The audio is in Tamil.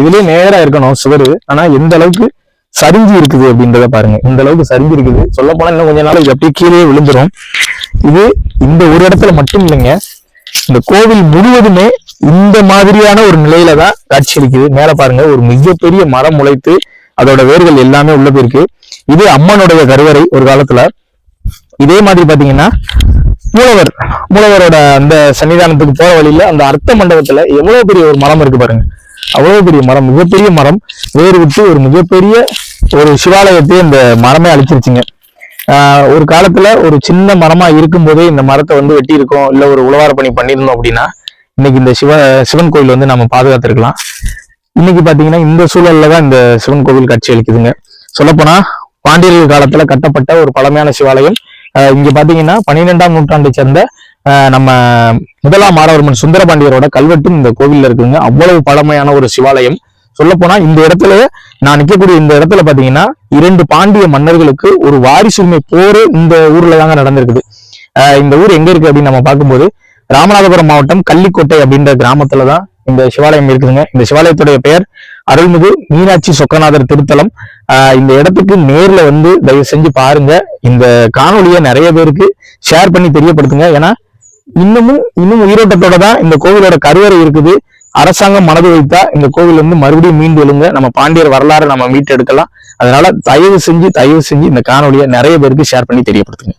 இதுலயே நேரா இருக்கணும் சுவரு ஆனா எந்த அளவுக்கு சரிஞ்சு இருக்குது அப்படின்றத பாருங்க. இந்த அளவுக்கு சரிஞ்சு இருக்குது. சொல்ல போனா இன்னும் கொஞ்ச நாள் இது அப்படியே கீழே விழுந்துரும். இது இந்த ஒரு இடத்துல மட்டும் இல்லைங்க. இந்த கோவில் முழுவதுமே இந்த மாதிரியான ஒரு நிலையில தான் காட்சி அளிக்குது. மேல பாருங்க ஒரு மிகப்பெரிய மரம் முளைத்து அதோட வேர்கள் எல்லாமே உள்ள போயிருக்கு. இது அம்மனுடைய கருவறை ஒரு காலத்துல. இதே மாதிரி பாத்தீங்கன்னா மூலவர் மூலவரோட அந்த சன்னிதானத்துக்கு போற வழியில அந்த அர்த்த மண்டபத்துல எவ்வளவு பெரிய ஒரு மரம் இருக்கு பாருங்க. அவ்வளவு பெரிய மரம் மிகப்பெரிய மரம் வேறு விட்டு ஒரு மிகப்பெரிய ஒரு சிவாலயத்தை இந்த மரமே அழிச்சிருச்சுங்க. ஆஹ் ஒரு காலத்துல ஒரு சின்ன மரமா இருக்கும்போதே இந்த மரத்தை வந்து வெட்டி இருக்கோம் இல்ல ஒரு உழவார பணி பண்ணியிருந்தோம் அப்படின்னா இன்னைக்கு இந்த சிவ சிவன் கோயில் வந்து நம்ம பாதுகாத்திருக்கலாம். இன்னைக்கு பாத்தீங்கன்னா இந்த சூழல்ல தான் இந்த சிவன் கோவில் காட்சி அளிக்குதுங்க. சொல்லப்போனா பாண்டியர்கள் காலத்துல கட்டப்பட்ட ஒரு பழமையான சிவாலயம். ஆஹ் இங்க பாத்தீங்கன்னா பன்னிரெண்டாம் நூற்றாண்டை சேர்ந்த நம்ம முதலாம் மாரவர்மன் சுந்தரபாண்டியரோட கல்வெட்டும் இந்த கோவில்ல இருக்குங்க அவ்வளவு பழமையான ஒரு சிவாலயம். சொல்லப்போனா இந்த இடத்துல நான் நிக்கக்கூடிய இந்த இடத்துல பாத்தீங்கன்னா இரண்டு பாண்டிய மன்னர்களுக்கு ஒரு வாரிசுரிமை போர் இந்த ஊர்ல தாங்க நடந்திருக்குது. இந்த ஊர் எங்க இருக்கு அப்படின்னு நம்ம பார்க்கும்போது ராமநாதபுரம் மாவட்டம் கள்ளிக்கோட்டை அப்படின்ற கிராமத்துல தான் இந்த சிவாலயம் இருக்குதுங்க. இந்த சிவாலயத்துடைய பெயர் அருள்மிகு மீனாட்சி சொக்கநாதர் திருத்தலம். இந்த இடத்துக்கு நேர்ல வந்து தயவு செஞ்சு பாருங்க. இந்த காணொலியை நிறைய பேருக்கு ஷேர் பண்ணி தெரியப்படுத்துங்க. ஏன்னா இன்னமும் இன்னும் உயிரோட்டத்தோட தான் இந்த கோவிலோட கருவறை இருக்குது. அரசாங்கம் மனது வைத்தா இந்த கோவில் வந்து மறுபடியும் மீண்டு எழுங்க. நம்ம பாண்டியர் வரலாறு நம்ம மீட்டெடுக்கலாம். அதனால தயவு செஞ்சு தயவு செஞ்சு இந்த காணொலியை நிறைய பேருக்கு ஷேர் பண்ணி தெரியப்படுத்துங்க.